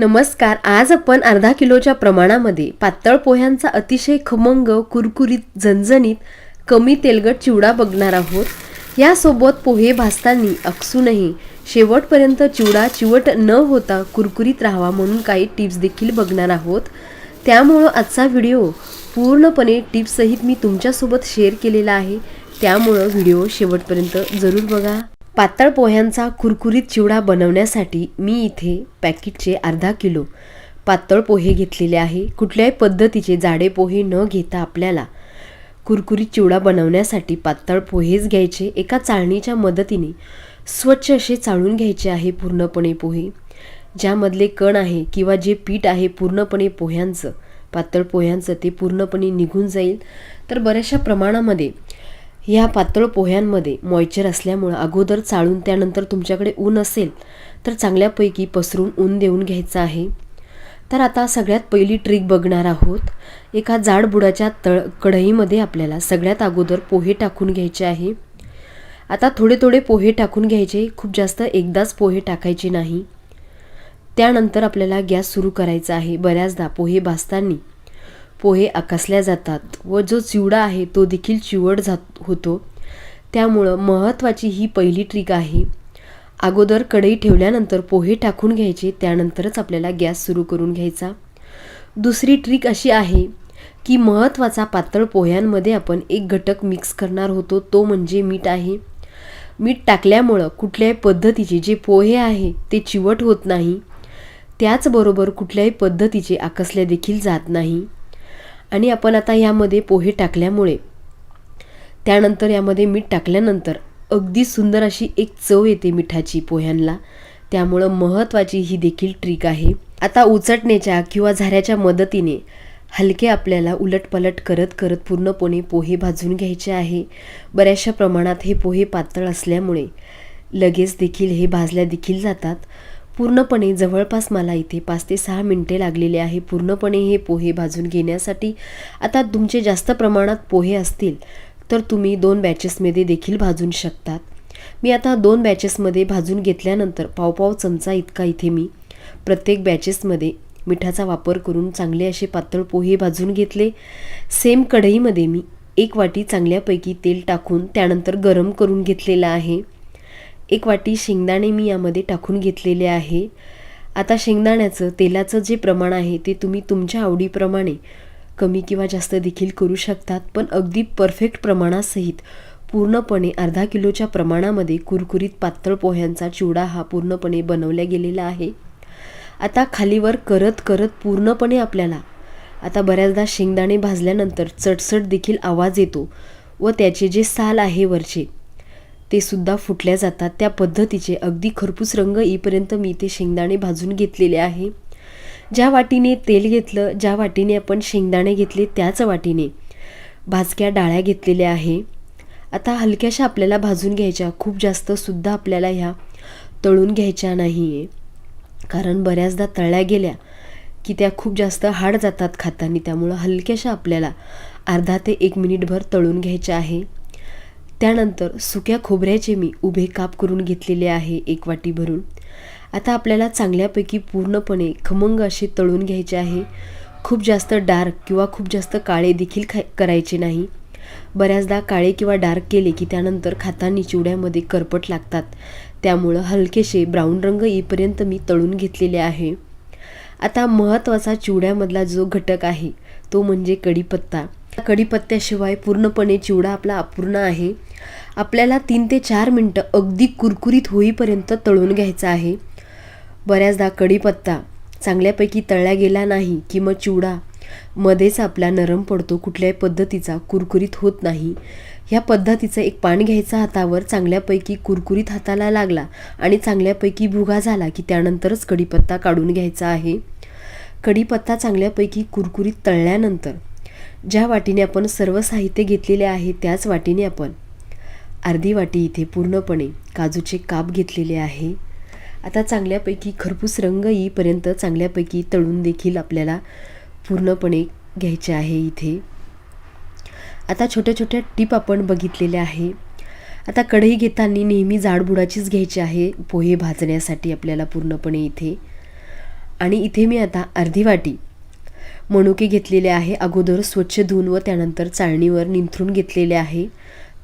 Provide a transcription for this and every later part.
नमस्कार आज आपण अर्धा किलोच्या प्रमाणामध्ये पातळ पोह्यांचा अतिशय खमंग कुरकुरीत झणझणीत कमी तेलगट चिवडा बघणार आहोत. यासोबत पोहे भाजताना अक्सूनही शेवटपर्यंत चिवडा चिवट न होता कुरकुरीत राहावा म्हणून काही टिप्स देखील बघणार आहोत. त्यामुळं आजचा व्हिडिओ पूर्णपणे टिप्ससहित मी तुमच्यासोबत शेअर केलेला आहे. त्यामुळं व्हिडिओ शेवटपर्यंत जरूर बघा. पातळ पोह्यांचा कुरकुरीत चिवडा बनवण्यासाठी मी इथे पॅकेटचे अर्धा किलो पातळ पोहे घेतलेले आहे. कुठल्याही पद्धतीचे जाडे पोहे न घेता आपल्याला कुरकुरीत चिवडा बनवण्यासाठी पातळ पोहेच घ्यायचे. एका चाळणीच्या मदतीने स्वच्छ असे चाळून घ्यायचे आहे पूर्णपणे पोहे. ज्यामधले कण आहे किंवा जे पीठ आहे पूर्णपणे पोह्यांचं पातळ पोह्यांचं ते पूर्णपणे निघून जाईल. तर बऱ्याचशा प्रमाणामध्ये ह्या पातळ पोह्यांमध्ये मॉइचर असल्यामुळं अगोदर चाळून त्यानंतर तुमच्याकडे ऊन असेल तर चांगल्यापैकी पसरून ऊन देऊन घ्यायचं आहे. तर आता सगळ्यात पहिली ट्रिक बघणार आहोत. एका जाड बुडाच्या तळ कढईमध्ये आपल्याला सगळ्यात अगोदर पोहे टाकून घ्यायचे आहे. आता थोडे थोडे पोहे टाकून घ्यायचे खूप जास्त एकदाच पोहे टाकायचे नाही. त्यानंतर आपल्याला गॅस सुरू करायचा आहे. बऱ्याचदा पोहे भाजताना पोहे आकसल्या जातात व जो चिवडा आहे तो देखील चिवट जात होतो. त्यामुळं महत्त्वाची ही पहिली ट्रिक आहे. अगोदर कढई ठेवल्यानंतर पोहे टाकून घ्यायचे त्यानंतरच आपल्याला गॅस सुरू करून घ्यायचा. दुसरी ट्रिक अशी आहे की महत्त्वाचा पातळ पोह्यांमध्ये आपण एक घटक मिक्स करणार होतो तो म्हणजे मीठ आहे. मीठ टाकल्यामुळं कुठल्याही पद्धतीचे जे पोहे आहे ते चिवट होत नाही. त्याचबरोबर कुठल्याही पद्धतीचे आकसल्या देखील जात नाही. आणि आपण आता यामध्ये पोहे टाकल्यामुळे. त्यानंतर यामध्ये मीठ टाकल्यानंतर अगदी सुंदर अशी एक चव येते मिठाची पोह्यांना त्यामुळं महत्त्वाची ही देखील ट्रिक आहे. आता उचटण्याच्या किंवा झाऱ्याच्या मदतीने हलके आपल्याला उलटपलट करत करत पूर्णपणे पोहे भाजून घ्यायचे आहे. बऱ्याचशा प्रमाणात हे पोहे पातळ असल्यामुळे लगेच देखील हे भाजल्या देखील जातात. पूर्णपणे जवळपास मला इथे पाच ते सहा मिनटे लागलेले आहे. पूर्णपणे हे पोहे भाजून घेण्यासाठी आता तुमचे जास्त प्रमाणात पोहे असतील तर तुम्ही दोन बॅचेसमध्ये देखील भाजून शकतात. मी आता दोन बॅचेसमध्ये भाजून घेतल्यानंतर पावपाव चमचा इतका इथे मी प्रत्येक बॅचेसमध्ये मिठाचा वापर करून चांगले असे पातळ पोहे भाजून घेतले. सेम कढईमध्ये मी एक वाटी चांगल्यापैकी तेल टाकून त्यानंतर गरम करून घेतलेलं आहे. एक वाटी शेंगदाणे मी यामध्ये टाकून घेतलेले आहे. आता शेंगदाण्याचं तेलाचं जे प्रमाण आहे ते तुम्ही तुमच्या आवडीप्रमाणे कमी किंवा जास्त देखील करू शकतात पण अगदी परफेक्ट प्रमाणासहित पूर्णपणे अर्धा किलोच्या प्रमाणामध्ये कुरकुरीत पातळ पोह्यांचा चिवडा हा पूर्णपणे बनवला गेलेला आहे. आता खालीवर करत करत पूर्णपणे आपल्याला आता बऱ्याचदा शेंगदाणे भाजल्यानंतर चटचट देखील आवाज येतो व त्याचे जे साल आहे वरचे ते सुद्धा फुटल्या जातात. त्या पद्धतीचे अगदी खरपूस रंग येईपर्यंत मी ते शेंगदाणे भाजून घेतलेले आहे. ज्या वाटीने तेल घेतलं ज्या वाटीने आपण शेंगदाणे घेतले त्याच वाटीने भाजक्या डाळ्या घेतलेल्या आहे. आता हलक्याशा आपल्याला भाजून घ्यायच्या. खूप जास्त सुद्धा आपल्याला ह्या तळून घ्यायच्या नाही आहे कारण बऱ्याचदा तळल्या गेल्या की त्या खूप जास्त हाड जातात खाताना. त्यामुळं हलक्याशा आपल्याला अर्धा ते एक मिनिटभर तळून घ्यायच्या आहे. त्यानंतर सुक्या खोबऱ्याचे मी उभे काप करून घेतलेले आहे एक वाटी भरून. आता आपल्याला चांगल्यापैकी पूर्णपणे खमंग असे तळून घ्यायचे आहे. खूप जास्त डार्क किंवा खूप जास्त काळे देखील खा करायचे नाही. बऱ्याचदा काळे किंवा डार्क केले की त्यानंतर खातानी चिवड्यामध्ये करपट लागतात. त्यामुळं हलकेसे ब्राऊन रंग येईपर्यंत मी तळून घेतलेले आहे. आता महत्त्वाचा चिवड्यामधला जो घटक आहे तो म्हणजे कढीपत्ता. कढीपत्त्याशिवाय पूर्णपणे चिवडा आपला अपूर्ण आहे. आपल्याला तीन ते चार मिनटं अगदी कुरकुरीत होईपर्यंत तळून घ्यायचा आहे. बऱ्याचदा कढीपत्ता चांगल्यापैकी तळला गेला नाही की मग चिवडा मध्येच आपला नरम पडतो कुठल्याही पद्धतीचा कुरकुरीत होत नाही. ह्या पद्धतीचं एक पान घ्यायचा हातावर चांगल्यापैकी कुरकुरीत हाताला लागला आणि चांगल्यापैकी भुगा झाला की त्यानंतरच कढीपत्ता काढून घ्यायचा आहे. कढीपत्ता चांगल्यापैकी कुरकुरीत तळल्यानंतर ज्या वाटीने आपण सर्व साहित्य घेतलेले आहे त्याच वाटीने आपण. अर्धी वाटी इथे पूर्णपणे काजूचे काप घेतलेले आहे. आता चांगल्यापैकी खरपूस रंग येईपर्यंत चांगल्यापैकी तळून देखील आपल्याला पूर्णपणे घ्यायचे आहे इथे. आता छोट्या छोट्या टीप आपण बघितलेल्या आहे. आता कढई घेताना नेहमी जाडबुडाचीच घ्यायची आहे पोहे भाजण्यासाठी आपल्याला पूर्णपणे इथे. आणि इथे मी आता अर्धी वाटी मनुके घेतलेले आहे. अगोदर स्वच्छ धुवून व त्यानंतर चाळणीवर निंथरून घेतलेले आहे.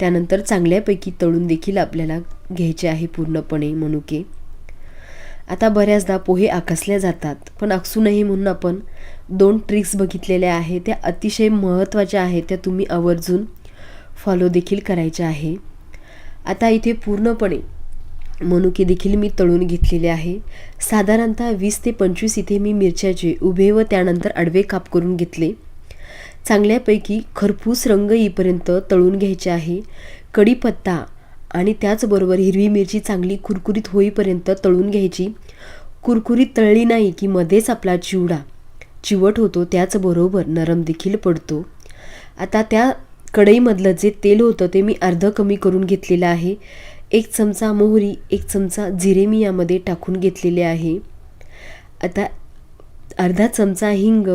त्यानंतर चांगल्यापैकी तळून देखील आपल्याला घ्यायचे आहे पूर्णपणे मनुके. आता बऱ्याचदा पोहे आकसल्या जातात पण आकसू नये म्हणून आपण दोन ट्रिक्स बघितलेल्या आहे त्या अतिशय महत्त्वाच्या आहेत त्या तुम्ही आवर्जून फॉलो देखील करायच्या आहे. आता इथे पूर्णपणे मनुके देखील मी तळून घेतलेले आहे. साधारणतः वीस ते पंचवीस इथे मी मिरच्याचे उभे व त्यानंतर आडवे काप करून घेतले. चांगल्यापैकी खरपूस रंग येईपर्यंत तळून घ्यायचे आहे. कढीपत्ता आणि त्याचबरोबर हिरवी मिरची चांगली कुरकुरीत होईपर्यंत तळून घ्यायची. कुरकुरीत तळली नाही की मध्येच आपला चिवडा चिवट होतो त्याचबरोबर नरम देखील पडतो. आता त्या कढईमधलं जे तेल होतं ते मी अर्ध कमी करून घेतलेलं आहे. एक चमचा मोहरी एक चमचा जिरे मी यामध्ये टाकून घेतलेले आहे. आता अर्धा चमचा हिंग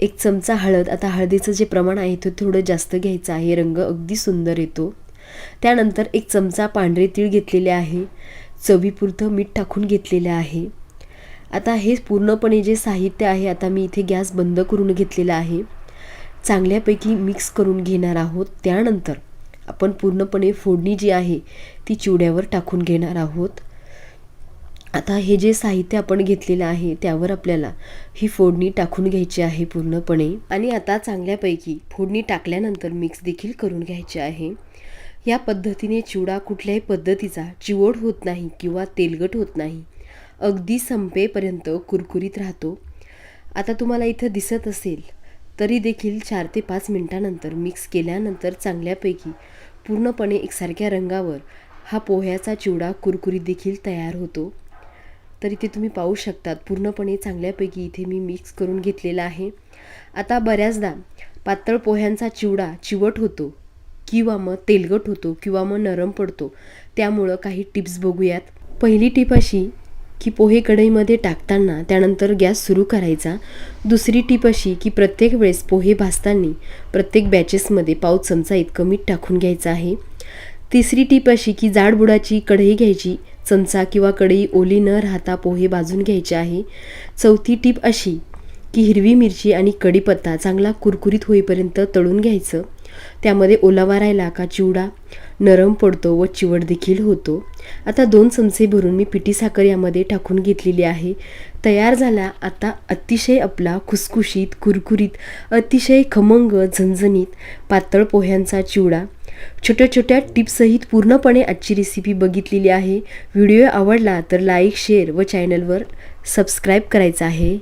एक चमचा हळद. आता हळदीचं जे प्रमाण आहे ते थोडं जास्त घ्यायचं आहे. रंग अगदी सुंदर येतो. त्यानंतर एक चमचा पांढरे तीळ घेतलेले आहे. चवीपुरतं मीठ टाकून घेतलेलं आहे. आता हे पूर्णपणे जे साहित्य आहे आता मी इथे गॅस बंद करून घेतलेला आहे. चांगल्यापैकी मिक्स करून घेणार आहोत. त्यानंतर आपण पूर्णपणे फोडणी जी आहे ती चिवड्यावर टाकून घेणार आहोत. आता हे जे साहित्य आपण घेतलेलं आहे त्यावर आपल्याला ही फोडणी टाकून घ्यायची आहे पूर्णपणे. आणि आता चांगल्यापैकी फोडणी टाकल्यानंतर मिक्स देखील करून घ्यायचे आहे. या पद्धतीने चिवडा कुठल्याही पद्धतीचा चिवड होत नाही किंवा तेलगट होत नाही. अगदी संपेपर्यंत कुरकुरीत राहतो. आता तुम्हाला इथं दिसत असेल तरी देखील चार ते पाच मिनटानंतर मिक्स केल्यानंतर चांगल्यापैकी पूर्णपणे एकसारख्या रंगावर हा पोह्याचा चिवडा कुरकुरीत देखील तयार होतो. तर इथे तुम्ही पाहू शकतात पूर्णपणे चांगल्यापैकी इथे मी मिक्स करून घेतलेला आहे. आता बऱ्याचदा पातळ पोह्यांचा चिवडा चिवट होतो किंवा मग तेलगट होतो किंवा मग नरम पडतो त्यामुळं काही टिप्स बघूयात. पहिली टीप अशी की पोहे कढईमध्ये टाकताना त्यानंतर गॅस सुरू करायचा. दुसरी टीप अशी की प्रत्येक वेळेस पोहे भाजताना प्रत्येक बॅचेसमध्ये पाव चमचा इतकं मीठ टाकून घ्यायचं आहे. तिसरी टीप अशी की जाडबुडाची कढई घ्यायची. चमचा किंवा कढई ओली न राहता पोहे भाजून घ्यायचे आहे. चौथी टीप अशी की हिरवी मिरची आणि कढीपत्ता चांगला कुरकुरीत होईपर्यंत तळून घ्यायचं. त्यामध्ये ओलावा राहिला का चिवडा? नरम पडतो व चिवड देखील होतो. आता दोन चमचे भरून मी पिठी साखर यामध्ये टाकून घेतलेली आहे. तयार झाला आता अतिशय आपला खुसखुशीत कुरकुरीत अतिशय खमंग झणझणीत पातळ पोह्यांचा चिवडा. छोट्या छोट्या टिप्ससहित पूर्णपणे आजची रेसिपी बघितलेली आहे. व्हिडिओ आवडला तर लाईक शेअर व चॅनलवर सबस्क्राईब करायचा आहे.